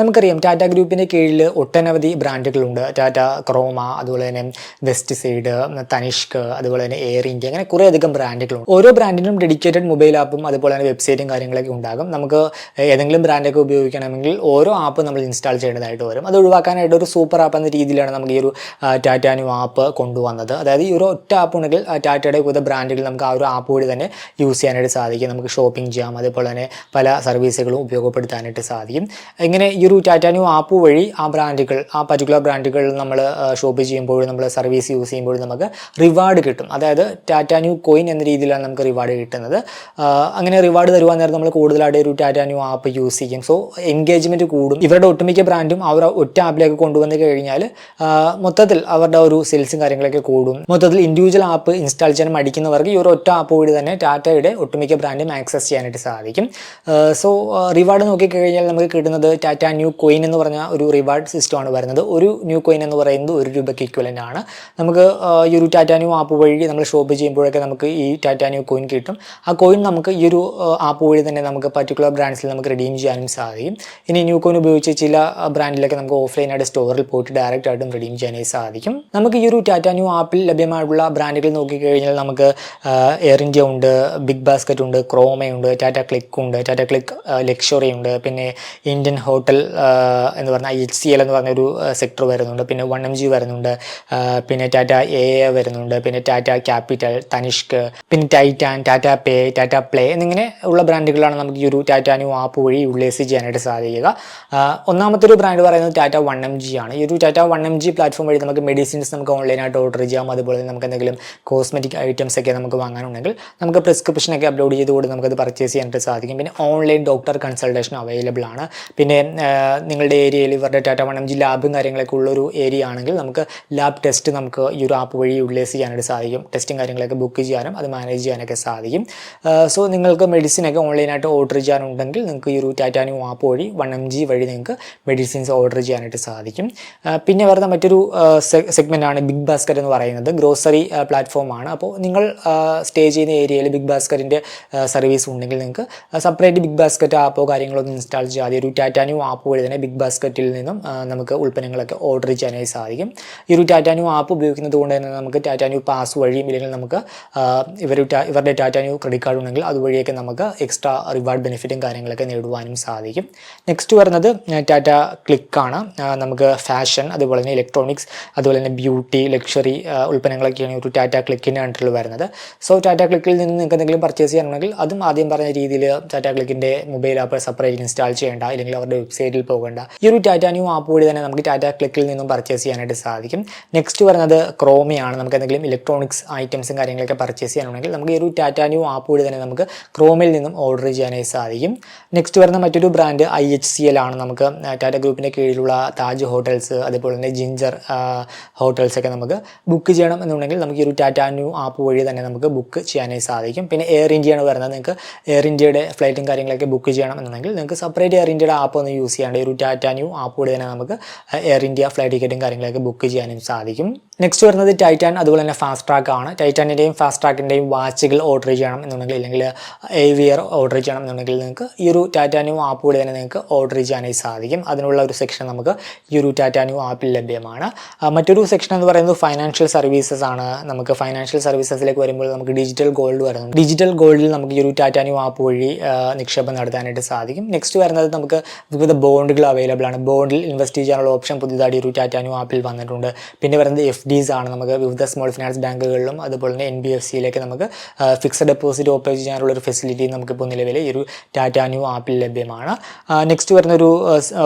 നമുക്കറിയാം ടാറ്റ ഗ്രൂപ്പിന്റെ കീഴിൽ ഒട്ടനവധി ബ്രാൻഡുകളുണ്ട്. ടാറ്റ ക്രോമ അതുപോലെ തന്നെ വെസ്റ്റ് സൈഡ് തനിഷ്ക് അതുപോലെ തന്നെ എയർ ഇന്ത്യ അങ്ങനെ കുറേ അധികം ബ്രാൻഡുകളുണ്ട്. ഓരോ ബ്രാൻഡിനും ഡെഡിക്കേറ്റഡ് മൊബൈൽ ആപ്പും അതുപോലെ തന്നെ വെബ്സൈറ്റും കാര്യങ്ങളൊക്കെ ഉണ്ടാകും. നമുക്ക് ഏതെങ്കിലും ബ്രാൻഡൊക്കെ ഉപയോഗിക്കണമെങ്കിൽ ഓരോ ആപ്പ് നമ്മൾ ഇൻസ്റ്റാൾ ചെയ്യേണ്ടതായിട്ട് വരും. അത് ഒഴിവാക്കാനായിട്ട് ഒരു സൂപ്പർ ആപ്പ് എന്ന രീതിയിലാണ് നമുക്ക് ഈ ഒരു ടാറ്റാനു ആപ്പ് കൊണ്ടുവന്നത്. അതായത് ഈ ഒരു ഒറ്റ ആപ്പ് ഉണ്ടെങ്കിൽ ടാറ്റയുടെ കൂടുതൽ ബ്രാൻഡുകൾ നമുക്ക് ആ ഒരു ആപ്പ് വഴി തന്നെ യൂസ് ചെയ്യാനായിട്ട് സാധിക്കും. നമുക്ക് ഷോപ്പിംഗ് ചെയ്യാം. അതുപോലെ തന്നെ പല സർവീസുകളും ഉപയോഗപ്പെടുത്താനായിട്ട് സാധിക്കും. ഇങ്ങനെ ഈ ഒരു ടാറ്റ ന്യൂ ആപ്പ് വഴി ആ ബ്രാൻഡുകൾ ആ പർട്ടിക്കുലർ ബ്രാൻഡുകൾ നമ്മൾ ഷോപ്പ് ചെയ്യുമ്പോഴും നമ്മൾ സർവീസ് യൂസ് ചെയ്യുമ്പോഴും നമുക്ക് റിവാർഡ് കിട്ടും. അതായത് ടാറ്റാന്യൂ കോയിൻ എന്ന രീതിയിലാണ് നമുക്ക് റിവാർഡ് കിട്ടുന്നത്. അങ്ങനെ റിവാർഡ് തരുവാൻ നേരം നമ്മൾ കൂടുതലായിട്ട് ഒരു ടാറ്റാന്യൂ ആപ്പ് യൂസ് ചെയ്യും. സോ എൻഗേജ്മെന്റ് കൂടും. ഇവരുടെ ഒട്ടുമിക്ക ബ്രാൻഡും അവർ ഒറ്റ ആപ്പിലേക്ക് കൊണ്ടുവന്ന് കഴിഞ്ഞാൽ മൊത്തത്തിൽ അവരുടെ ഒരു സെയിൽസും കാര്യങ്ങളൊക്കെ കൂടും. മൊത്തത്തിൽ ഇൻഡിവിജ്വൽ ആപ്പ് ഇൻസ്റ്റാൾ ചെയ്യാൻ മടിക്കുന്നവർക്ക് ഈ ഒരു ഒറ്റ ആപ്പ് വഴി തന്നെ ടാറ്റയുടെ ഒട്ടുമിക്ക ബ്രാൻഡും ആക്സസ് ചെയ്യാനായിട്ട് സാധിക്കും. സോ റിവാർഡ് നോക്കിക്കഴിഞ്ഞാൽ നമുക്ക് കിട്ടുന്നത് ടാറ്റ ന്യൂ കോയിൻ എന്ന് പറഞ്ഞ ഒരു റിവാർഡ് സിസ്റ്റമാണ് വരുന്നത്. ഒരു ന്യൂ കോയിൻ എന്ന് പറയുന്നത് ഒരു രൂപയ്ക്ക് ഇക്വലന്റ് ആണ്. നമുക്ക് ഈ ഒരു ടാറ്റ ന്യൂ ആപ്പ് വഴി നമ്മൾ ഷോപ്പ് ചെയ്യുമ്പോഴൊക്കെ നമുക്ക് ഈ ടാറ്റ ന്യൂ കോയിൻ കിട്ടും. ആ കോയിൻ നമുക്ക് ഈ ഒരു ആപ്പ് വഴി തന്നെ നമുക്ക് പർട്ടിക്കുലർ ബ്രാൻഡ്സിൽ നമുക്ക് റിഡീം ചെയ്യാനും സാധിക്കും. ഇനി ന്യൂ കോയിൻ ഉപയോഗിച്ച് ചില ബ്രാൻഡിലൊക്കെ നമുക്ക് ഓഫ്ലൈനായിട്ട് സ്റ്റോറിൽ പോയിട്ട് ഡയറക്റ്റ് ആയിട്ടും റിഡീം ചെയ്യാനായി സാധിക്കും. നമുക്ക് ഈ ഒരു ടാറ്റ ന്യൂ ആപ്പിൽ ലഭ്യമായിട്ടുള്ള ബ്രാൻഡുകൾ നോക്കിക്കഴിഞ്ഞാൽ നമുക്ക് എയർ ഇന്ത്യ ഉണ്ട് ബിഗ് ബാസ്ക്കറ്റ് ഉണ്ട് ക്രോമയുണ്ട് ടാറ്റ ക്ലിക്ക് ഉണ്ട് ടാറ്റ ക്ലിക്ക് ലക്ഷറി ഉണ്ട് പിന്നെ ഇന്ത്യൻ ഹോട്ടൽ എന്ന് പറഞ്ഞ എച്ച് സി എൽ എന്ന് പറഞ്ഞ ഒരു സെക്ടർ വരുന്നുണ്ട്. പിന്നെ വൺ എം ജി വരുന്നുണ്ട്. പിന്നെ ടാറ്റ എ എ വരുന്നുണ്ട്. പിന്നെ ടാറ്റ ക്യാപിറ്റൽ തനിഷ്ക് പിന്നെ Titan Tata pay Tata play എന്നിങ്ങനെ ഉള്ള ബ്രാൻഡുകളാണ് നമുക്ക് ഈ ഒരു ടാറ്റ ന്യൂ ആപ്പ് വഴി യൂട്ടിലൈസ് ചെയ്യാനായിട്ട് സാധിക്കുക. ഒന്നാമത്തെ ഒരു ബ്രാൻഡ് പറയുന്നത് ടാറ്റ വൺ എം ജി ആണ്. ഈ ഒരു Tata one M G platform വഴി നമുക്ക് മെഡിസിൻസ് നമുക്ക് ഓൺലൈനായിട്ട് ഓർഡർ ചെയ്യാം. അതുപോലെ നമുക്ക് എന്തെങ്കിലും കോസ്മെറ്റിക് ഐറ്റംസ് ഒക്കെ നമുക്ക് വാങ്ങാനുണ്ടെങ്കിൽ നമുക്ക് പ്രിസ്ക്രിപ്ഷൻ ഒക്കെ അപ്ലോഡ് ചെയ്തുകൊണ്ട് നമുക്കത് പർച്ചേസ് ചെയ്യാനായിട്ട് സാധിക്കും. പിന്നെ ഓൺലൈൻ ഡോക്ടർ കൺസൾട്ടേഷൻ അവൈലബിൾ ആണ്. പിന്നെ നിങ്ങളുടെ ഏരിയയിൽ ഇവരുടെ ടാറ്റ വൺ എം ജി ലാബും കാര്യങ്ങളൊക്കെ ഉള്ളൊരു ഏരിയ ആണെങ്കിൽ നമുക്ക് ലാബ് ടെസ്റ്റ് നമുക്ക് ഈ ഒരു ആപ്പ് വഴി യൂട്ടിലൈസ് ചെയ്യാനായിട്ട് സാധിക്കും. ടെസ്റ്റും കാര്യങ്ങളൊക്കെ ബുക്ക് ചെയ്യാനും അത് മാനേജ് ചെയ്യാനൊക്കെ സാധിക്കും. സോ നിങ്ങൾക്ക് മെഡിസിനൊക്കെ ഓൺലൈനായിട്ട് ഓർഡർ ചെയ്യാനുണ്ടെങ്കിൽ നിങ്ങൾക്ക് ഈ ഒരു ടാറ്റാനു ആപ്പ് വഴി വൺ എം ജി വഴി നിങ്ങൾക്ക് മെഡിസിൻസ് ഓർഡർ ചെയ്യാനായിട്ട് സാധിക്കും. പിന്നെ വരുന്ന മറ്റൊരു സെഗ്മെന്റ് ആണ് ബിഗ് ബാസ്ക്കറ്റ് എന്ന് പറയുന്നത്. ഗ്രോസറി പ്ലാറ്റ്ഫോമാണ് അപ്പോൾ നിങ്ങൾ സ്റ്റേ ചെയ്യുന്ന ഏരിയയിൽ ബിഗ് ബാസ്ക്കറ്റിന്റെ സർവീസ് ഉണ്ടെങ്കിൽ നിങ്ങൾക്ക് സെപ്പറേറ്റ് ബിഗ് ബാസ്ക്കറ്റ് ആപ്പോ കാര്യങ്ങളൊന്നും ഇൻസ്റ്റാൾ ചെയ്യാതെ ഒരു ടാറ്റാനു ആപ്പ് വഴി തന്നെ ബിഗ് ബാസ്ക്കറ്റിൽ നിന്നും നമുക്ക് ഉൽപ്പന്നങ്ങളൊക്കെ ഓർഡർ ചെയ്യാനായി സാധിക്കും. ഈ ഒരു ടാറ്റാന്യൂ ആപ്പ് ഉപയോഗിക്കുന്നത് കൊണ്ട് തന്നെ നമുക്ക് ടാറ്റാന്യൂ പാസ് വഴിയും ഇല്ലെങ്കിൽ നമുക്ക് ഇവർ ഇവരുടെ ടാറ്റാന്യൂ ക്രെഡിറ്റ് കാർഡ് ഉണ്ടെങ്കിൽ അതുവഴിയൊക്കെ നമുക്ക് എക്സ്ട്രാ റിവാർഡ് ബെനിഫിറ്റും കാര്യങ്ങളൊക്കെ നേടുവാനും സാധിക്കും. നെക്സ്റ്റ് വരുന്നത് ടാറ്റ ക്ലിക്കാണ് നമുക്ക് ഫാഷൻ അതുപോലെ തന്നെ ഇലക്ട്രോണിക്സ് അതുപോലെ തന്നെ ബ്യൂട്ടി ലക്ഷറി ഉൽപ്പന്നങ്ങളൊക്കെയാണ് ഒരു ടാറ്റ ക്ലിക്കിന്റെ അണ്ടറിൽ വരുന്നത്. സോ ടാറ്റ ക്ലിക്കിൽ നിന്ന് നിങ്ങൾക്ക് എന്തെങ്കിലും പർച്ചേസ് ചെയ്യാനുണ്ടെങ്കിൽ അതും ആദ്യം പറഞ്ഞ രീതിയിൽ ടാറ്റ ക്ലിക്കിന്റെ മൊബൈൽ ആപ്പ് സെപ്പറേറ്റ് ഇൻസ്റ്റാൾ ചെയ്യേണ്ട അല്ലെങ്കിൽ അവരുടെ വെബ്സൈറ്റിൽ പോകേണ്ട. ഈ ഒരു ടാറ്റ ന്യൂ ആപ്പ് വഴി തന്നെ നമുക്ക് ടാറ്റ ക്ലിക്കിൽ നിന്നും പർച്ചേസ് ചെയ്യാനായിട്ട് സാധിക്കും. നെക്സ്റ്റ് പറയുന്നത് ക്രോമിയാണ് നമുക്ക് എന്തെങ്കിലും ഇലക്ട്രോണിക്സ് ഐറ്റംസും കാര്യങ്ങളൊക്കെ പർച്ചേസ് ചെയ്യാനുണ്ടെങ്കിൽ നമുക്ക് ഈ ഒരു ടാറ്റ ന്യൂ ആപ്പ് വഴി തന്നെ നമുക്ക് ക്രോമിൽ നിന്നും ഓർഡർ ചെയ്യാനായി സാധിക്കും. നെക്സ്റ്റ് വരുന്ന മറ്റൊരു brand I H C L ആണ്. നമുക്ക് ടാറ്റ ഗ്രൂപ്പിന്റെ കീഴിലുള്ള താജ് ഹോട്ടൽസ് അതുപോലെ തന്നെ ജിഞ്ചർ ഹോട്ടൽസൊക്കെ നമുക്ക് ബുക്ക് ചെയ്യണം എന്നുണ്ടെങ്കിൽ നമുക്ക് ഈ ഒരു ടാറ്റ ന്യൂ ആപ്പ് വഴി തന്നെ നമുക്ക് ബുക്ക് ചെയ്യാനായി സാധിക്കും. പിന്നെ എയർ ഇന്ത്യയാണ് പറയുന്നത് നിങ്ങൾക്ക് എയർ ഇന്ത്യയുടെ ഫ്ലൈറ്റും കാര്യങ്ങളൊക്കെ ബുക്ക് ചെയ്യണം എന്നുണ്ടെങ്കിൽ നിങ്ങൾക്ക് സെപ്പറേറ്റ് എയർ ഇന്ത്യയുടെ ആപ്പ് ഒന്ന് യൂസ് ചെയ്യാണ്ട് ഒരു ടാറ്റ ന്യൂ ആപ്പ് വഴി തന്നെ നമുക്ക് എയർ ഇന്ത്യ ഫ്ലൈറ്റ് ടിക്കറ്റും കാര്യങ്ങളൊക്കെ ബുക്ക് ചെയ്യാനും സാധിക്കും. നെക്സ്റ്റ് വരുന്നത് ടൈറ്റാൻ അതുപോലെ തന്നെ ഫാസ്റ്റ് ട്രാക്ക് ആണ്. ടൈറ്റാനിന്റെയും ഫാസ്റ്റ് ട്രാക്കിന്റെയും വാച്ചുകൾ ഓർഡർ ചെയ്യണം എന്നുണ്ടെങ്കിൽ അല്ലെങ്കിൽ ഏവിയർ ഓർഡർ ചെയ്യണം എന്നുണ്ടെങ്കിൽ നിങ്ങൾക്ക് ഈ ഒരു ടാറ്റാന്യൂ ആപ്പ് കൂടി തന്നെ നിങ്ങൾക്ക് ഓർഡർ ചെയ്യാനായി സാധിക്കും. അതിനുള്ള ഒരു സെക്ഷൻ നമുക്ക് ഈ ഒരു ടാറ്റാന്യൂ ആപ്പിൽ ലഭ്യമാണ്. മറ്റൊരു സെക്ഷൻ എന്ന് പറയുന്നത് ഫൈനാൻഷ്യൽ സർവീസസ് ആണ്. നമുക്ക് ഫൈനാൻഷ്യൽ സർവീസസിലേക്ക് വരുമ്പോൾ നമുക്ക് ഡിജിറ്റൽ ഗോൾഡ് വരുന്നുണ്ട് ഡിജിറ്റൽ ഗോൾഡിൽ നമുക്ക് ഈ ഒരു ടാറ്റാന്യൂ ആപ്പ് വഴി നിക്ഷേപം നടത്താനായിട്ട് സാധിക്കും. നെക്സ്റ്റ് വരുന്നത് നമുക്ക് വിവിധ ബോണ്ടുകൾ അവൈലബിൾ ആണ്. ബോണ്ടിൽ ഇൻവെസ്റ്റ് ചെയ്യാനുള്ള ഓപ്ഷൻ പുതിയതായി ഒരു ടാറ്റാനു ആപ്പിൽ വന്നിട്ടുണ്ട്. പിന്നെ വരുന്നത് എഫ് ഡിസ് ആണ് നമുക്ക് വിവിധ സ്മോൾ ഫിനാൻസ് ബാങ്കുകളിലും അതുപോലെ തന്നെ എൻ ബി എഫ് സിയിലേക്ക് നമുക്ക് ഫിക്സഡ് ഡെപ്പോസിറ്റ് ഓപ്പൺ ചെയ്യാനുള്ള ഒരു ഫെസിലിറ്റി നമുക്കിപ്പോൾ നിലവിൽ ഈ ഒരു ടാറ്റാനു ആപ്പിൽ ലഭ്യമാണ്. നെക്സ്റ്റ് വരുന്ന ഒരു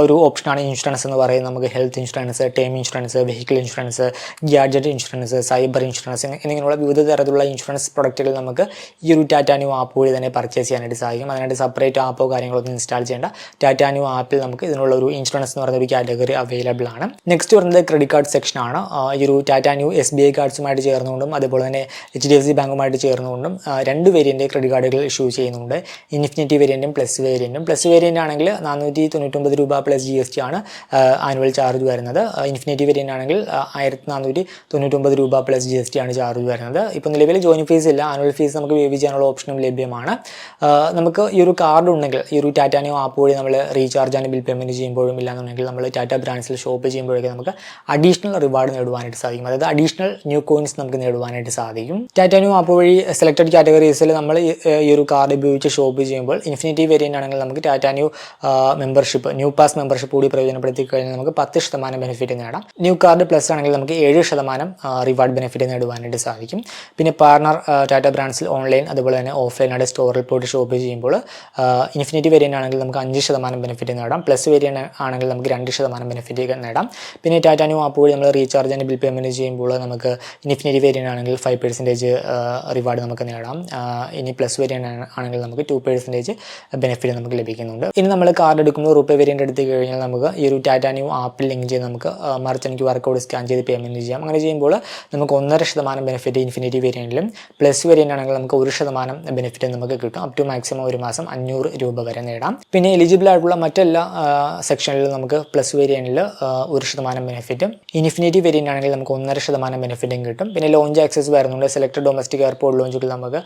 ഒരു ഓപ്ഷനാണ് ഇൻഷുറൻസ് എന്ന് പറയുന്നത്. നമുക്ക് health insurance term insurance vehicle insurance gadget insurance cyber insurance എന്നിങ്ങനെയുള്ള വിവിധ തരത്തിലുള്ള ഇൻഷുറൻസ് പ്രൊഡക്റ്റുകൾ നമുക്ക് ഈ ഒരു ടാറ്റാനു ആപ്പ് വഴി തന്നെ പർച്ചേസ് ചെയ്യാനായിട്ട് സാധിക്കും. അതിനായിട്ട് സെപ്പറേറ്റ് ആപ്പോ കാര്യങ്ങളോ ഒന്നും ഇൻസ്റ്റാൾ ചെയ്യേണ്ട. ടാറ്റാനു ആപ്പിൽ നമുക്ക് ഇതിനുള്ള ഒരു ഇൻഷുറൻസ് എന്ന് പറയുന്ന ഒരു കാറ്റഗറി അവൈലബിൾ ആണ്. നെക്സ്റ്റ് വരുന്നത് ക്രെഡിറ്റ് കാർഡ് സെക്ഷൻ ആണ്. ഈ ഒരു Tata Neu S B I കാർഡ്സുമായിട്ട് ചേർന്നുകൊണ്ടും അതുപോലെ തന്നെ എച്ച് ഡി എഫ് സി ബാങ്കുമായിട്ട് ചേർന്നുകൊണ്ടും രണ്ട് വേരിയന്റ് ക്രെഡിറ്റ് കാർഡുകൾ ഇഷ്യൂ ചെയ്യുന്നുണ്ട്. ഇൻഫിനിറ്റി വേരിയന്റും പ്ലസ് വേരിയന്റും പ്ലസ് വേരിയന്റ് ആണെങ്കിൽ നാനൂറ്റി തൊണ്ണൂറ്റൊമ്പത് രൂപ പ്ലസ് ജി എസ് ടി ആണ് ആനുവൽ ചാർജ് വരുന്നത്. ഇൻഫിനിറ്റി വേരിയന്റ് ആണെങ്കിൽ ആയിരത്തി നാനൂറ്റി തൊണ്ണൂറ്റൊമ്പത് രൂപ പ്ലസ് ജി എസ് ടി ആണ് ചാർജ് വരുന്നത്. ഇപ്പോൾ നിലവിൽ ജോയിൻ ഫീസ് ഇല്ല. ആനുവൽ ഫീസ് നമുക്ക് വേവ് ചെയ്യാനുള്ള ഓപ്ഷനും ലഭ്യമാണ്. നമുക്ക് ഈ ഒരു കാർഡ് ഉണ്ടെങ്കിൽ ഈ ഒരു ടാറ്റാനിയോ ആപ്പ് വഴി നമ്മൾ റീചാർജ് ആൻഡ് ബിൽ പേയ്മെന്റ് ചെയ്യുമ്പോഴും ഇല്ലാന്നുണ്ടെങ്കിൽ നമ്മൾ ടാറ്റ ബ്രാൻഡ്സിൽ ഷോപ്പ് ചെയ്യുമ്പോഴൊക്കെ നമുക്ക് അഡീഷണൽ റിവാർഡ് നേടുവാനായിട്ട് സാധിക്കും. അതായത് അഡീഷണൽ ന്യൂ കോയിൻസ് നമുക്ക് നേടുവാനായിട്ട് സാധിക്കും. ടാറ്റ ന്യൂ ആപ്പ് വഴി സെലക്ടഡ് കാറ്റഗറീസിൽ നമ്മൾ ഈ ഒരു കാർഡ് ഉപയോഗിച്ച് ഷോപ്പ് ചെയ്യുമ്പോൾ ഇൻഫിനിറ്റി വേരിയന്റ് ആണെങ്കിൽ നമുക്ക് Tata Neu membership Neu pass membership കൂടി പ്രയോജനപ്പെടുത്തി കഴിഞ്ഞാൽ നമുക്ക് പത്ത് ശതമാനം ബെനിഫിറ്റ് നേടാം. ന്യൂ കാർഡ് പ്ലസ് ആണെങ്കിൽ നമുക്ക് ഏഴ് ശതമാനം റിവാർഡ് ബെനിഫിറ്റ് നേടുവാനായിട്ട് സാധിക്കും. പിന്നെ പാർട്ണർ ടാറ്റ ബ്രാൻഡ്സിൽ ഓൺലൈൻ അതുപോലെ തന്നെ ഓഫ്ലൈനായിട്ട് സ്റ്റോറിൽ പോയിട്ട് ഷോപ്പ് ചെയ്യുമ്പോൾ ഇൻഫിനിറ്റി വേരിയന്റ് ആണെങ്കിൽ നമുക്ക് അഞ്ച് ശതമാനം ബെനിഫിറ്റ് നേടാം. പ്ലസ് വേരിയന്റ് ആണെങ്കിൽ നമുക്ക് രണ്ട് ശതമാനം ബെനിഫിറ്റ് നേടാം. പിന്നെ ടാറ്റാ ന്യൂ ആപ്പ് വഴി നമ്മൾ റീചാർജ് ആൻഡ് ബിൽ പേയ്മെന്റ് ചെയ്യുമ്പോൾ നമുക്ക് ഇൻഫിനിറ്റി വേരിയന്റ് ആണെങ്കിൽ ഫൈവ് പെർസെന്റേജ് റിവാർഡ് നമുക്ക് നേടാം. ഇനി പ്ലസ് വേരിയന്റ് ആണെങ്കിൽ നമുക്ക് ടു പെർസെന്റേജ് ബെനിഫിറ്റ് നമുക്ക് ലഭിക്കുന്നുണ്ട്. ഇനി നമ്മൾ കാർഡ് എടുക്കുമ്പോൾ റുപ്പേ വേരിയന്റ് എടുത്ത് കഴിഞ്ഞാൽ നമുക്ക് ഈ ഒരു ടാറ്റാ ന്യൂ ആപ്പിൽ ലിങ്ക് ചെയ്ത് നമുക്ക് merchant Q R code scan ചെയ്ത് പേയ്മെന്റ് ചെയ്യാം. അങ്ങനെ ചെയ്യുമ്പോൾ നമുക്ക് ഒന്നര ശതമാനം ബെനിഫിറ്റ് ഇൻഫിനിറ്റി വേരിയന്റിലും പ്ലസ് വേരിയന്റ് ആണെങ്കിൽ നമുക്ക് ഒരു ശതമാനം ബെനിഫിറ്റ് നമുക്ക് കിട്ടും. അപ് ടു മാക്സിമം ഒരു മാസം അഞ്ഞൂറ് രൂപ വരെ നേടാം. പിന്നെ എലിജിബിൾ ആയിട്ടുള്ള മറ്റെല്ലാ സെക്ഷനിലും നമുക്ക് പ്ലസ് വേരിയന്റിൽ ഒരു ശതമാനം ബെനിഫിറ്റും ഇൻഫിനിറ്റി വേരിയന്റ് ആണെങ്കിൽ നമുക്ക് ഒന്നര ശതമാനം ബെനിഫിറ്റും കിട്ടും. പിന്നെ ലോഞ്ച് ആക്സസ് വരുന്നുണ്ട്. സെലക്ടഡ് ഡൊമസ്റ്റിക് എയർപോർട്ട് ലോഞ്ചുകൾ നമുക്ക്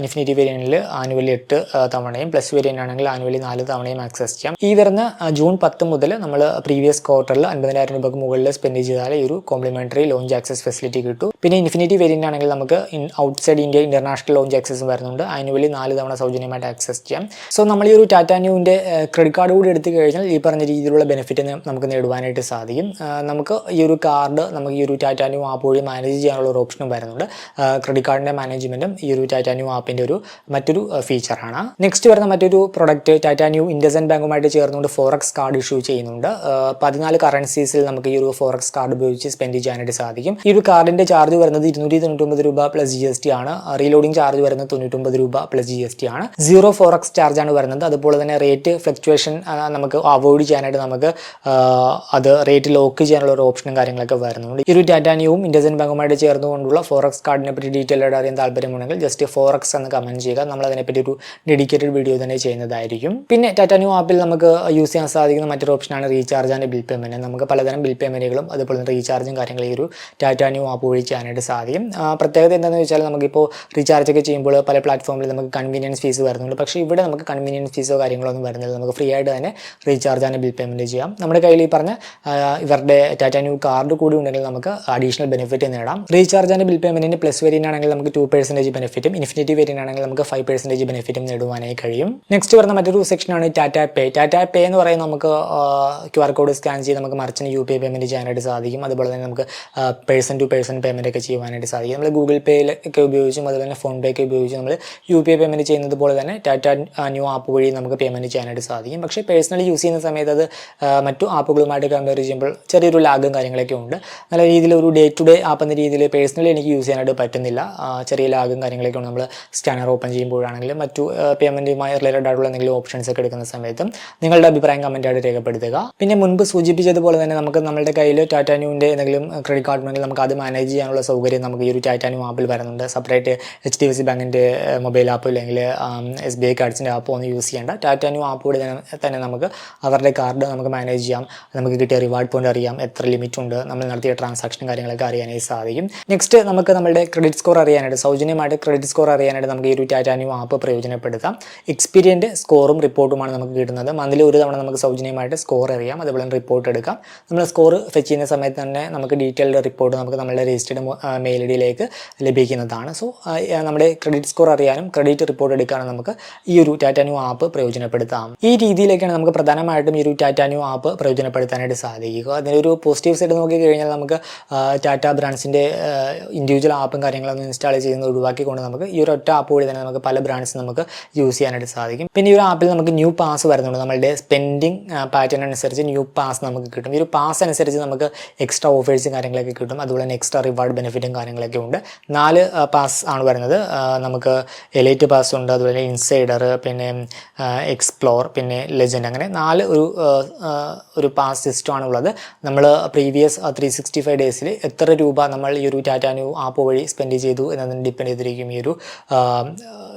ഇൻഫിനിറ്റി വേരിയന്റിൽ ആനുവലി എട്ട് തവണയും പ്ലസ് വേരിയന്റ് ആണെങ്കിൽ ആനുവലി നാല് തവണയും ആക്സസ് ചെയ്യാം. ഈ വരുന്ന ജൂൺ പത്ത് മുതൽ നമ്മൾ പ്രീവിയസ് ക്വാർട്ടറിൽ അൻപതിനായിരം രൂപയ്ക്ക് മുകളിൽ സ്പെൻഡ് ചെയ്താൽ ഈ ഒരു കോംപ്ലിമെന്ററി ലോഞ്ച് ആക്സസ് ഫെസിലിറ്റി കിട്ടും. പിന്നെ ഇൻഫിനിറ്റി വേരിയന്റ് ആണെങ്കിൽ നമുക്ക് outside India international lounge access വരുന്നുണ്ട്. ആനുവലി നാല് തവണ സൗജന്യമായിട്ട് ആക്സസ് ചെയ്യാം. സോ നമ്മൾ ഈ ഒരു ടാറ്റ ന്യൂവിന്റെ ക്രെഡിറ്റ് കാർഡ് കൂടി എടുത്തു കഴിഞ്ഞാൽ ഈ പറഞ്ഞ രീതിയിലുള്ള ബെനിഫിറ്റ് നമുക്ക് നേടുവാനായിട്ട് സാധിക്കും. നമുക്ക് ഈ ഒരു കാർഡ് നമുക്ക് ഈ ഒരു ടാറ്റാന്യൂ ആപ്പ് വഴി മാനേജ് ചെയ്യാനുള്ള ഒരു ഓപ്ഷനും വരുന്നുണ്ട്. ക്രെഡിറ്റ് കാർഡിന്റെ മാനേജ്മെന്റും ഈ ഒരു ടാറ്റാന്യൂ ആപ്പിന്റെ ഒരു മറ്റൊരു ഫീച്ചറാണ് നെക്സ്റ്റ് വരുന്ന മറ്റൊരു പ്രൊഡക്റ്റ് ടാറ്റാന്യൂ ഇൻഡസൻ ബാങ്കുമായിട്ട് ചേർന്നുകൊണ്ട് ഫോറക്സ് കാർഡ് ഇഷ്യൂ ചെയ്യുന്നുണ്ട്. പതിനാല് കറൻസീസിൽ നമുക്ക് ഈ ഒരു ഫോറക്സ് കാർഡ് ഉപയോഗിച്ച് സ്പെൻഡ് ചെയ്യാനായിട്ട് സാധിക്കും. ഈ ഒരു കാർഡിന്റെ ചാർജ് വരുന്നത് ഇരുന്നൂറ്റി തൊണ്ണൂറ്റൊമ്പത് രൂപ പ്ലസ് ജി എസ് ടി ആണ്. റീലോഡിംഗ് ചാർജ് വരുന്നത് തൊണ്ണൂറ്റൊമ്പത് രൂപ പ്ലസ് ജി എസ് ടി ആണ്. സീറോ ഫോറക്സ് ചാർജ് ആണ് വരുന്നത്. അതുപോലെ തന്നെ റേറ്റ് ഫ്ലക്ച്വേഷൻ നമുക്ക് അവോയ്ഡ് ചെയ്യാനായിട്ട് നമുക്ക് അത് റേറ്റ് ലോക്ക് ചെയ്യാനുള്ള ഒരു ഓപ്ഷനും കാര്യങ്ങളൊക്കെ വരുന്നുണ്ട്. ഈ ഒരു ടാറ്റ ന്യൂവും ഇൻഡസൻ ബാങ്കുമായിട്ട് ചേർന്നുകൊണ്ടുള്ള ഫോറക്സ് കാർഡിനെ പറ്റി ഡീറ്റെയിൽ ആയിട്ട് അറിയാൻ താല്പര്യമുണ്ടെങ്കിൽ ജസ്റ്റ് ഫോറക്സ് എന്ന് കമന്റ് ചെയ്യുക. നമ്മൾ അതിനെപ്പറ്റി ഒരു ഡെഡിക്കേറ്റഡ് വീഡിയോ തന്നെ ചെയ്യുന്നതായിരിക്കും. പിന്നെ ടാറ്റാനിയോ ന്യൂ ആപ്പിൽ നമുക്ക് യൂസ് ചെയ്യാൻ സാധിക്കുന്ന മറ്റൊരു ഓപ്ഷനാണ് റീചാർജ് ആൻഡ് ബിൽ പേയ്മെന്റ് നമുക്ക് പലതരം ബിൽ പേയ്മെന്റുകളും അതുപോലെ തന്നെ റീചാർജും കാര്യങ്ങളും ഈ ഒരു ടാറ്റാനിയോ ന്യൂ ആപ്പ് വഴി ചെയ്യാനായിട്ട് സാധിക്കും. പ്രത്യേകത എന്താണെന്ന് വെച്ചാൽ നമുക്കിപ്പോൾ റീചാർജ് ഒക്കെ ചെയ്യുമ്പോൾ പല പ്ലാറ്റ്ഫോമിൽ നമുക്ക് കൺവീനിയൻസ് ഫീസ് വരുന്നുണ്ട്. പക്ഷേ ഇവിടെ നമുക്ക് കൺവീനിയൻസ് ഫീസോ കാര്യങ്ങളോ ഒന്നും വരുന്നില്ല. നമുക്ക് ഫ്രീ ആയിട്ട് തന്നെ റീചാർജ് ആൻഡ് ബിൽ പേയ്മെന്റ് ചെയ്യാം. നമ്മുടെ കയ്യിൽ ഈ പറഞ്ഞ ഇവരുടെ ടാറ്റ ന്യൂ കാർഡ് കൂടി ഉണ്ടെങ്കിൽ നമുക്ക് അഡീഷണൽ ബെനിഫിറ്റ് നേടാം. റീചാർജ് ആൻഡ് ബിൽ പേയ്മെന്റിന് പ്ലസ് വേരിയന്റ് ആണെങ്കിൽ നമുക്ക് ടു പെർസെന്റേജ് ബെനിഫിറ്റും ഇൻഫിനിറ്റി വേരിയന്റ് ആണെങ്കിൽ നമുക്ക് ഫൈവ് പെർസെന്റേജ് ബെനിഫിറ്റും നേടുവാനായി കഴിയും. നെക്സ്റ്റ് വരുന്ന മറ്റൊരു സെക്ഷനാണ് ടാറ്റ പേ ടാറ്റ പേ എന്ന് പറയുന്നത് നമുക്ക് ക്യു ആർ കോഡ് സ്കാൻ ചെയ്ത് നമുക്ക് മറിച്ചിന് യു പി ഐ പേയ്മെന്റ് ചെയ്യാനായിട്ട് സാധിക്കും. അതുപോലെ തന്നെ നമുക്ക് പേഴ്സൺ ടു പേഴ്സൺ പേയ്മെന്റ് ഒക്കെ ചെയ്യുവാനായിട്ട് സാധിക്കും. നമ്മൾ ഗൂഗിൾ പേയിൽ ഒക്കെ ഉപയോഗിച്ചും അതുപോലെ തന്നെ ഫോൺ പേ ഒക്കെ ഉപയോഗിച്ച് നമ്മൾ യു പി ഐ പേയ്മെന്റ് ചെയ്യുന്നത് പോലെ തന്നെ ടാറ്റ ന്യൂ ആപ്പ് വഴി നമുക്ക് പേയ്മെന്റ് ചെയ്യാനായിട്ട് സാധിക്കും. പക്ഷേ പേഴ്സണലി യൂസ് ചെയ്യുന്ന സമയത്ത് അത് മറ്റു ആപ്പുകളുമായിട്ട് കമ്പയർ ചെയ്യുമ്പോൾ ചെറിയൊരു ലാഗും കാര്യങ്ങളൊക്കെ ഉണ്ട്. നല്ല രീതിയിൽ ഒരു ഡേ ടു ഡേ ആപ്പ് എന്ന രീതിയിൽ പേഴ്സണലി എനിക്ക് യൂസ് ചെയ്യാനായിട്ട് പറ്റുന്നില്ല. ചെറിയ ലാഗും കാര്യങ്ങളൊക്കെ ഉണ്ട്. നമ്മൾ സ്കാനർ ഓപ്പൺ ചെയ്യുമ്പോഴാണെങ്കിലും മറ്റു പേയ്മെന്റുമായി റിലേറ്റഡ് ആയിട്ടുള്ള എന്തെങ്കിലും ഓപ്ഷൻസ് ഒക്കെ എടുക്കുന്ന സമയത്തും നിങ്ങളുടെ അഭിപ്രായം കമന്റായിട്ട് രേഖപ്പെടുത്തുക. പിന്നെ മുൻപ് സൂചിപ്പിച്ചതുപോലെ തന്നെ നമുക്ക് നമ്മുടെ കയ്യിൽ ടാറ്റാ ന്യൂവിന്റെ എന്തെങ്കിലും ക്രെഡിറ്റ് കാർഡ് ഉണ്ടെങ്കിൽ നമുക്ക് അത് മാനേജ് ചെയ്യാനുള്ള സൗകര്യം നമുക്ക് ഈ ഒരു ടാറ്റാ ന്യൂ ആപ്പിൽ വരുന്നുണ്ട്. Separate H D F C ബാങ്കിന്റെ മൊബൈൽ ആപ്പ് അല്ലെങ്കിൽ എസ് ബി ഐ കാർഡ്സിന്റെ ആപ്പ് ഒന്നും യൂസ് ചെയ്യേണ്ട. ടാറ്റാ ന്യൂ ആപ്പ് കൂടി തന്നെ നമുക്ക് അവരുടെ കാർഡ് നമുക്ക് മാനേജ് ചെയ്യാം. നമുക്ക് കിട്ടിയ റിവാർഡ് പോയിന്റ് അറിയാം. എത്ര ലിമിറ്റ് ഉണ്ട്. നമ്മൾ നടത്തിയ ട്രാൻസാക്ഷനും കാര്യങ്ങളൊക്കെ അറിയാനായി സാധിക്കും. നെക്സ്റ്റ് നമുക്ക് നമ്മുടെ ക്രെഡിറ്റ് സ്കോർ അറിയാനായിട്ട് സൗജന്യമായിട്ട് ക്രെഡിറ്റ് സ്കോർ അറിയാനായിട്ട് നമുക്ക് ഈ ഒരു ടാറ്റാനിയോ ന്യൂ ആപ്പ് പ്രയോജനപ്പെടുത്താം. എക്സ്പീരിയന്റ് സ്കോറും റിപ്പോർട്ടുമാണ് നമുക്ക് കിട്ടുന്നത്. മന്ത്ലി ഒരു തവണ നമുക്ക് സൗജന്യമായിട്ട് സ്കോർ അറിയാം. അതുപോലെ റിപ്പോർട്ട് എടുക്കാം. നമ്മൾ സ്കോർ ഫെച്ച് ചെയ്യുന്ന സമയത്ത് തന്നെ നമുക്ക് ഡീറ്റെയിൽഡ് റിപ്പോർട്ട് നമുക്ക് നമ്മുടെ രജിസ്റ്റേഡ് മെയിൽ ഐ ഡിയിലേക്ക് ലഭിക്കുന്നതാണ്. സോ നമ്മുടെ ക്രെഡിറ്റ് സ്കോർ അറിയാനും ക്രെഡിറ്റ് റിപ്പോർട്ട് എടുക്കാനും നമുക്ക് ഈ ഒരു ടാറ്റാനിയോ ന്യൂ ആപ്പ് പ്രയോജനപ്പെടുത്താം. ഈ രീതിയിലേക്കാണ് നമുക്ക് പ്രധാനമായിട്ടും ഈ ഒരു ടാറ്റ ന്യൂ ആപ്പ് പ്രയോജനപ്പെടുത്താനായിട്ട് സാധിക്കുക. അതിനൊരു പോസിറ്റീവ് സൈഡ് നോക്കി കഴിഞ്ഞാൽ നമുക്ക് ടാറ്റ ബ്രാൻഡ്സിന്റെ ഇൻഡിവിജ്വൽ ആപ്പും കാര്യങ്ങളൊന്നും ഇൻസ്റ്റാൾ ചെയ്യുന്നത് ഒഴിവാക്കിക്കൊണ്ട് നമുക്ക് ഈ ഒരു ഒറ്റ ആപ്പ് വഴി തന്നെ നമുക്ക് പല ബ്രാൻഡ്സ് നമുക്ക് യൂസ് ചെയ്യാനായിട്ട് സാധിക്കും. പിന്നെ ഈ ഒരു ആപ്പിൽ നമുക്ക് ന്യൂ പാസ് വരുന്നുണ്ട്. നമ്മളുടെ സ്പെൻഡിങ് പാറ്റേൺ അനുസരിച്ച് ന്യൂ പാസ് നമുക്ക് കിട്ടും. ഈ ഒരു പാസ് അനുസരിച്ച് നമുക്ക് എക്സ്ട്രാ ഓഫേഴ്സും കാര്യങ്ങളൊക്കെ കിട്ടും. അതുപോലെ തന്നെ എക്സ്ട്രാ റിവാർഡ് ബെനിഫിറ്റും കാര്യങ്ങളൊക്കെ ഉണ്ട്. നാല് പാസ് ആണ് വരുന്നത്. നമുക്ക് എലൈറ്റ് പാസ് ഉണ്ട്. അതുപോലെ ഇൻസൈഡർ പിന്നെ എക്സ്പ്ലോർ പിന്നെ ലെജൻഡ് അങ്ങനെ നാല് ഒരു ഒരു പാസ് സിസ്റ്റമാണ് ഉള്ളത് നമ്മൾ പ്രീവിയസ് ത്രീ സിക്സ്റ്റി ഫൈവ് ഡേയ്സിൽ എത്ര രൂപ നമ്മൾ ഈ ഒരു ടാറ്റ ന്യൂ ആപ്പ് വഴി സ്പെൻഡ് ചെയ്തു എന്നതിന് ഡിപ്പെൻഡ് ചെയ്തിരിക്കും ഈ ഒരു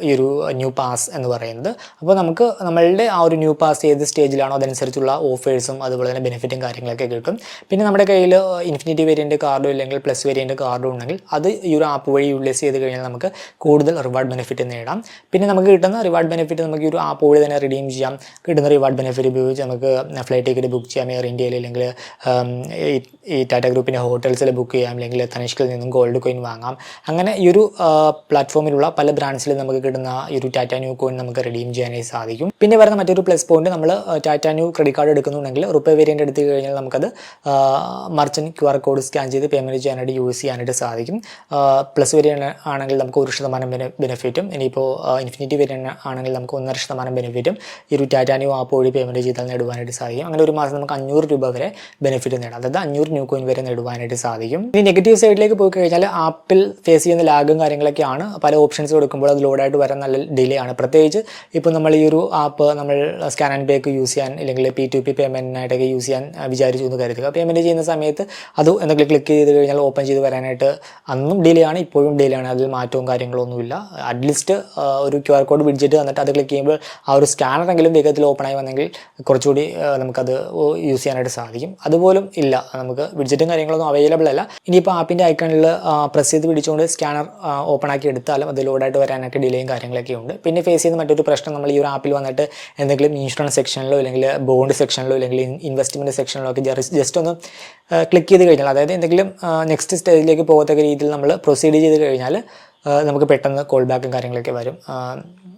ഈ ഒരു ന്യൂ പാസ് എന്ന് പറയുന്നത്. അപ്പോൾ നമുക്ക് നമ്മളുടെ ആ ഒരു ന്യൂ പാസ് ഏത് സ്റ്റേജിലാണോ അതനുസരിച്ചുള്ള ഓഫേഴ്സും അതുപോലെ തന്നെ ബെനിഫിറ്റും കാര്യങ്ങളൊക്കെ കിട്ടും പിന്നെ നമ്മുടെ കയ്യിൽ ഇൻഫിനിറ്റി വേരിയന്റ് കാർഡോ ഇല്ലെങ്കിൽ പ്ലസ് വേരിയന്റ് കാർഡോ ഉണ്ടെങ്കിൽ അത് ഈ ഒരു ആപ്പ് വഴി യൂട്ടിലൈസ് ചെയ്ത് കഴിഞ്ഞാൽ നമുക്ക് കൂടുതൽ റിവാർഡ് ബെനിഫിറ്റ് നേടാം. പിന്നെ നമുക്ക് കിട്ടുന്ന റിവാർഡ് ബെനിഫിറ്റ് നമുക്ക് ഈ ഒരു ആപ്പ് വഴി തന്നെ റിഡീം ചെയ്യാം. കിട്ടുന്ന റിവാർഡ് ബെനിഫിറ്റ് ബെനിഫിറ്റ് ഉപയോഗിച്ച് നമുക്ക് ഫ്ലൈറ്റ് ടിക്കറ്റ് ബുക്ക് ചെയ്യാം. എയർ ഇന്ത്യയിൽ അല്ലെങ്കിൽ ഈ- ടാറ്റ ഗ്രൂപ്പിന്റെ ഹോട്ടൽസിൽ ബുക്ക് ചെയ്യാം. അല്ലെങ്കിൽ തനിഷ്കിൽ നിന്നും ഗോൾഡ് കോയിൻ വാങ്ങാം. അങ്ങനെ ഈ ഒരു പ്ലാറ്റ്ഫോമിലുള്ള പല ബ്രാൻഡ്സിൽ നമുക്ക് കിട്ടുന്ന ഈ ഒരു ടാറ്റ ന്യൂ കോയിൻ നമുക്ക് റിഡീം ചെയ്യാനായി സാധിക്കും. പിന്നെ വരുന്ന മറ്റൊരു പ്ലസ് പോയിന്റ് നമ്മൾ ടാറ്റ ന്യൂ ക്രെഡിറ്റ് കാർഡ് എടുക്കുന്നുണ്ടെങ്കിൽ റുപ്പേ വേരിയന്റ് എടുത്തു കഴിഞ്ഞാൽ നമുക്കത് merchant Q R code scan ചെയ്ത് പേയ്മെന്റ് ചെയ്യാനായിട്ട് യൂസ് ചെയ്യാനായിട്ട് സാധിക്കും. പ്ലസ് വേരിയന്റ് ആണെങ്കിൽ നമുക്ക് ഒരു ശതമാനം ബെനിഫിറ്റും ഇനിയിപ്പോൾ ഇൻഫിനിറ്റി വേരിയന്റ് ആണെങ്കിൽ നമുക്ക് ഒന്നര ശതമാനം ബെനിഫിറ്റും ഈ ഒരു ടാറ്റ ന്യൂ ആപ്പ് വഴി ചെയ്താൽ നേടുവാനായിട്ട് സാധിക്കും. അങ്ങനെ ഒരു മാസം നമുക്ക് അഞ്ഞൂറ് രൂപ വരെ ബെനിഫിറ്റ് നേടാം. അതായത് അഞ്ഞൂറ് ന്യൂ കോയിൻ വരെ നേടുവാനായിട്ട് സാധിക്കും. ഇനി നെഗറ്റീവ് സൈഡിലേക്ക് പോയി കഴിഞ്ഞാൽ ആപ്പിൽ ഫേസ് ചെയ്യുന്ന ലാഗും കാര്യങ്ങളൊക്കെയാണ്. പല ഓപ്ഷൻസ് കൊടുക്കുമ്പോൾ അത് ലോഡായിട്ട് വരാൻ നല്ല ഡിലേ ആണ്. പ്രത്യേകിച്ച് ഇപ്പോൾ നമ്മൾ ഈ ഒരു ആപ്പ് നമ്മൾ സ്കാൻ ആൻഡ് പേക്ക് യൂസ് ചെയ്യാൻ അല്ലെങ്കിൽ പി ടു പി പേയ്മെന്റിനായിട്ടൊക്കെ യൂസ് ചെയ്യാൻ വിചാരിച്ചു എന്ന് കരുതുക. പേയ്മെന്റ് ചെയ്യുന്ന സമയത്ത് അത് എന്തെങ്കിലും ക്ലിക്ക് ചെയ്ത് കഴിഞ്ഞാൽ ഓപ്പൺ ചെയ്ത് വരാനായിട്ട് അന്നും ഡിലേ ആണ്. ഇപ്പോഴും ഡിലേ ആണ്. അതിൽ മാറ്റവും കാര്യങ്ങളൊന്നുമില്ല. അറ്റ്ലീസ്റ്റ് ഒരു ക്യു ആർ കോഡ് വിഡ്ജറ്റ് വന്നിട്ട് അത് ക്ലിക്ക് ചെയ്യുമ്പോൾ ആ ഒരു സ്കാനർ എങ്കിലും വേഗത്തിൽ ഓപ്പൺ ആയി വന്നെങ്കിൽ കുറച്ചുകൂടി നമുക്കത് യൂസ് ചെയ്യാനായിട്ട് സാധിക്കും. അതുപോലും ഇല്ല. നമുക്ക് വിഡ്ജറ്റും കാര്യങ്ങളൊന്നും അവൈലബിൾ അല്ല. ഇനിയിപ്പോൾ ആപ്പിന്റെ ഐക്കണിൽ പ്രസ് ചെയ്ത് പിടിച്ചുകൊണ്ട് സ്കാനർ ഓപ്പൺ ആക്കി എടുത്താലും അത് ലോഡായിട്ട് വരാനൊക്കെ ഡിലേയും കാര്യങ്ങളൊക്കെ ഉണ്ട്. പിന്നെ ഫേസ് ചെയ്യുന്ന മറ്റൊരു പ്രശ്നം നമ്മൾ ഈ ഒരു ആപ്പിൽ വന്നിട്ട് എന്തെങ്കിലും ഇൻഷുറൻസ് സെക്ഷനിലോ അല്ലെങ്കിൽ ബോണ്ട് സെക്ഷനിലോ അല്ലെങ്കിൽ ഇൻവെസ്റ്റ്മെന്റ് സെക്ഷനിലോ ഒക്കെ ജസ്റ്റ് ഒന്ന് ക്ലിക്ക് ചെയ്ത് കഴിഞ്ഞാൽ അതായത് എന്തെങ്കിലും നെക്സ്റ്റ് സ്റ്റേജിലേക്ക് പോകത്തക്ക രീതിയിൽ നമ്മൾ പ്രൊസീഡ് ചെയ്ത് കഴിഞ്ഞാൽ നമുക്ക് പെട്ടെന്ന് കോൾ ബാക്കും കാര്യങ്ങളൊക്കെ വരും.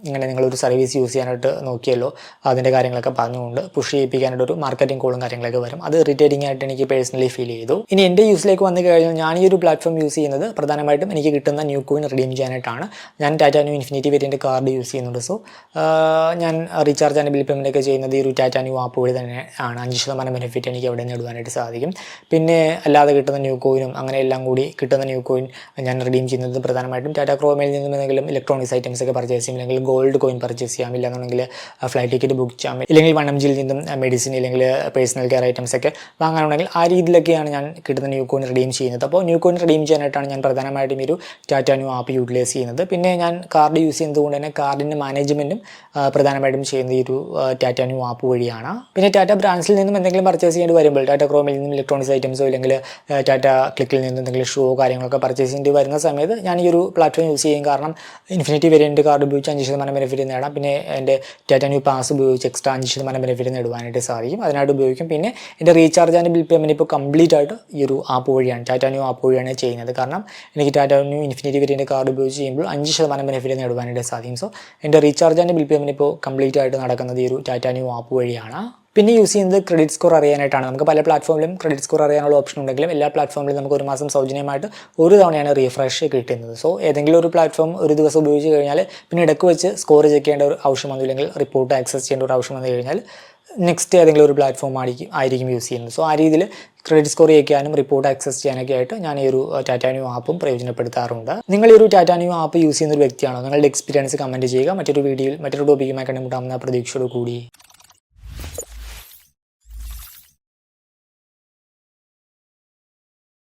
ഇങ്ങനെ നിങ്ങളൊരു സർവീസ് യൂസ് ചെയ്യാനായിട്ട് നോക്കിയല്ലോ. അതിന്റെ കാര്യങ്ങളൊക്കെ പറഞ്ഞുകൊണ്ട് പുഷ് ചെയ്യിപ്പിക്കാനായിട്ട് ഒരു മാർക്കറ്റിംഗ് കോളും കാര്യങ്ങളൊക്കെ വരും. അത് ഇറിറ്റേറ്റിംഗ് ആയിട്ട് എനിക്ക് പേഴ്സണലി ഫീൽ ചെയ്തു. ഇനി എന്റെ യൂസിലേക്ക് വന്നു കഴിഞ്ഞാൽ ഞാൻ ഈ ഒരു പ്ലാറ്റ്ഫോം യൂസ് ചെയ്യുന്നത് പ്രധാനമായിട്ടും എനിക്ക് കിട്ടുന്ന ന്യൂ കോയിൻ റിഡീം ചെയ്യാനായിട്ടാണ്. ഞാൻ ടാറ്റ ന്യൂ ഇൻഫിനിറ്റി വേരിയന്റെ കാർഡ് യൂസ് ചെയ്യുന്നുണ്ട്. സോ ഞാൻ റീചാർജ് ആൻഡ് ബിൽ പേയ്മെന്റ് ഒക്കെ ചെയ്യുന്നത് ഈ ഒരു ടാറ്റ ന്യൂ ആപ്പ് വഴി തന്നെ ആണ്. അഞ്ച് ശതമാനം ബെനിഫിറ്റ് എനിക്ക് അവിടെ നേടുവാനായിട്ട് സാധിക്കും. പിന്നെ അല്ലാതെ കിട്ടുന്ന ന്യൂ കോയിനും അങ്ങനെ എല്ലാം കൂടി കിട്ടുന്ന ന്യൂ കോയിൻ ഞാൻ റിഡീം ചെയ്യുന്നത് പ്രധാനമായിട്ടും ടാറ്റ ക്രോമയിൽ നിന്നും എന്തെങ്കിലും ഇലക്ട്രോണിക്സ് ഐറ്റംസ് ഒക്കെ പർച്ചേസ് ചെയ്യാം. അല്ലെങ്കിൽ ഗോൾഡ് കോയിൻ പർച്ചേസ് ചെയ്യാം. ഇല്ലാന്നുണ്ടെങ്കിൽ ഫ്ലൈറ്റ് ടിക്കറ്റ് ബുക്ക് ചെയ്യാം. ഇല്ലെങ്കിൽ വൺ എം ജിയിൽ നിന്നും മെഡിസിൻ ഇല്ലെങ്കിൽ പേഴ്സണൽ കെയർ ഐറ്റംസ് ഒക്കെ വാങ്ങാനുണ്ടെങ്കിൽ ആ രീതിയിലൊക്കെയാണ് ഞാൻ കിട്ടുന്ന ന്യൂ കോയിൻ റിഡീം ചെയ്യുന്നത്. അപ്പോൾ ന്യൂ കോയിൻ റിഡീം ചെയ്യാനായിട്ടാണ് ഞാൻ പ്രധാനമായിട്ടും ഒരു ടാറ്റ ന്യൂ ആപ്പ് യൂട്ടിലൈസ് ചെയ്യുന്നത്. പിന്നെ ഞാൻ കാർഡ് യൂസ് ചെയ്യുന്നത് കൊണ്ട് തന്നെ കാർഡിന്റെ മാനേജ്മെന്റും പ്രധാനമായിട്ടും ചെയ്യുന്ന ഈ ഒരു ടാറ്റ ന്യൂ ആപ്പ് വഴിയാണ്. പിന്നെ ടാറ്റ ബ്രാൻഡ്സിൽ നിന്നും എന്തെങ്കിലും പർച്ചേസ് ചെയ്യേണ്ടി വരുമ്പോൾ ടാറ്റ ക്രോമിൽ നിന്നും ഇലക്ട്രോണിക്സ് ഐറ്റംസോ അല്ലെങ്കിൽ ടാറ്റ ക്ലിക്കിൽ നിന്നും എന്തെങ്കിലും ഷോ കാര്യങ്ങളൊക്കെ പർച്ചേസ് ചെയ്യേണ്ടി വരുന്ന സമയത്ത് ഞാൻ ഈ ഒരു പ്ലാറ്റ്ഫോം യൂസ് ചെയ്യും. കാരണം ഇൻഫിനിറ്റി വേരിയന്റ് കാർഡ് ഉപയോഗിച്ച് അഞ്ച് ശതമാനം ബെനിഫിറ്റ് നേടാം. പിന്നെ എന്റെ ടാറ്റ ന്യൂ പാസ് ഉപയോഗിച്ച് എക്സ്ട്രാ അഞ്ച് ശതമാനം ബെനിഫിറ്റ് നേടുവാനായിട്ട് സാധിക്കും. അതിനായിട്ട് ഉപയോഗിക്കും. പിന്നെ എന്റെ റീചാർജ് ആൻഡ് ബിൽ പേയ്മെന്റ് ഇപ്പോൾ കംപ്ലീറ്റ് ആയിട്ട് ഈ ഒരു ആപ്പ് വഴിയാണ് ടാറ്റ ന്യൂ ആപ്പ് വഴിയാണ് ചെയ്യുന്നത്. കാരണം എനിക്ക് Tata Neu infinity variant card ഉപയോഗിച്ച് ചെയ്യുമ്പോൾ അഞ്ച് ശതമാനം ബെനിഫിറ്റ് നേടുവാനായിട്ട് സാധിക്കും. സോ എന്റെ റീചാർജ് ആൻഡ് ബിൽ പേയ്മെന്റ് ഇപ്പോൾ കംപ്ലീറ്റ് ആയിട്ട് നടക്കുന്നത് ഈ ഒരു ടാറ്റ ന്യൂ ആപ്പ് വഴിയാണ്. പിന്നെ യൂസ് ചെയ്യുന്നത് ക്രെഡിറ്റ് സ്കോർ അറിയാനായിട്ടാണ്. നമുക്ക് പല പ്ലാറ്റ്ഫോമിലും ക്രെഡിറ്റ് സ്കോർ അറിയാനുള്ള ഓപ്ഷൻ ഉണ്ടെങ്കിലും എല്ലാ പ്ലാറ്റ്ഫോമിലും നമുക്ക് ഒരു മാസം സൗജന്യമായിട്ട് ഒരു തവണയാണ് റീഫ്രഷ് കിട്ടുന്നത്. സോ ഏതെങ്കിലും ഒരു പ്ലാറ്റ്ഫോം ഒരു ദിവസം ഉപയോഗിച്ച് കഴിഞ്ഞാൽ പിന്നെ ഇടയ്ക്ക് വെച്ച് സ്കോർ ചെക്ക് ചെയ്യേണ്ട ഒരു ആവശ്യം വന്നു ഇല്ലെങ്കിൽ റിപ്പോർട്ട് ആക്സസ് ചെയ്യേണ്ട ഒരു ആവശ്യം വന്നു കഴിഞ്ഞാൽ നെക്സ്റ്റ് ഏതെങ്കിലും ഒരു പ്ലാറ്റ്ഫോം ആയിരിക്കും ആയിരിക്കും യൂസ് ചെയ്യുന്നത്. സോ ആ രീതിയിൽ ക്രെഡിറ്റ് സ്കോർ ചെയ്യാനും റിപ്പോർട്ട് ആക്സസ് ചെയ്യാനൊക്കെ ആയിട്ട് ഞാൻ ഈ ഒരു ടാറ്റാനിയോ ന്യൂ ആപ്പും പ്രയോജനപ്പെടുത്താറുണ്ട്. നിങ്ങൾ ഈ ഒരു ടാറ്റാനിയോ ആപ്പ് യൂസ് ചെയ്യുന്ന ഒരു വ്യക്തിയാണോ? നിങ്ങളുടെ എക്സ്പീരിയൻസ് കമന്റ് ചെയ്യുക. മറ്റൊരു വീഡിയോയിൽ മറ്റൊരു ടോപ്പിക്കുമായി കണ്ടുമുട്ടാമെന്ന പ്രതീക്ഷയോട് കൂടി